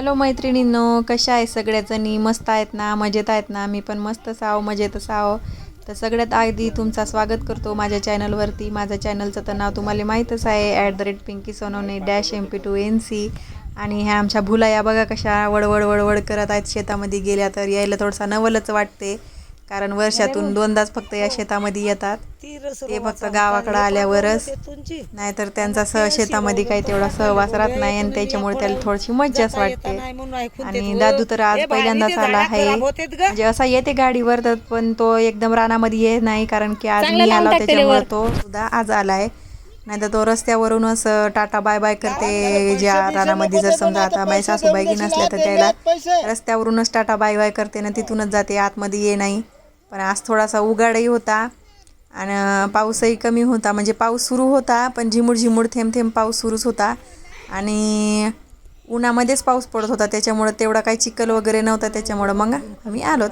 Hello मैत्रिणींनो कशा आहे सगळ्याजणी? मस्त आहेत ना? मजेत आहेत ना? मी पण मस्तच आहो मजेतच आहो तर सगळ्यात आधी तुमचा स्वागत करतो माझ्या चॅनलवरती. माझ्या चॅनलचं तर नाव तुम्हाला माहीतच आहे at the rate Pinky Sonawane dash M P two N C आणि ह्या आमच्या भुलाया बघा कशा वडवड वडवड करत आहेत. शेतामध्ये गेल्या तर यायला थोडंसं नवलच वाटते. कारण वर्षातून दोनदाच फक्त या शेतामध्ये येतात. ते फक्त गावाकडं आल्यावरच. नाहीतर त्यांचा सह शेतामध्ये काही तेवढा सहवास राहत नाही आणि त्याच्यामुळे त्याला थोडीशी मज्जाच वाटते. आणि दादू तर आज पहिल्यांदाच आला आहे. म्हणजे असा येते गाडीवर तर पण तो एकदम रानामध्ये येत नाही कारण की आज मी आला त्याच्यामुळे तो सुद्धा आज आलाय. नाही तर तो रस्त्यावरूनच टाटा बाय बाय करते ज्या रानामध्ये जर समजा आता माझी सासूबाई की नसल्या तर त्याला रस्त्यावरूनच टाटा बाय बाय करते ना तिथूनच जाते आतमध्ये ये नाही. पण आज थोडासा उगाडही होता आणि पाऊसही कमी होता. म्हणजे पाऊस सुरू होता पण झिमूड झिमूड थेंब थेंब पाऊस सुरूच होता. आणि उन्हामध्येच पाऊस पडत होता त्याच्यामुळं तेवढा काही चिखल वगैरे नव्हता त्याच्यामुळं मग आम्ही आलो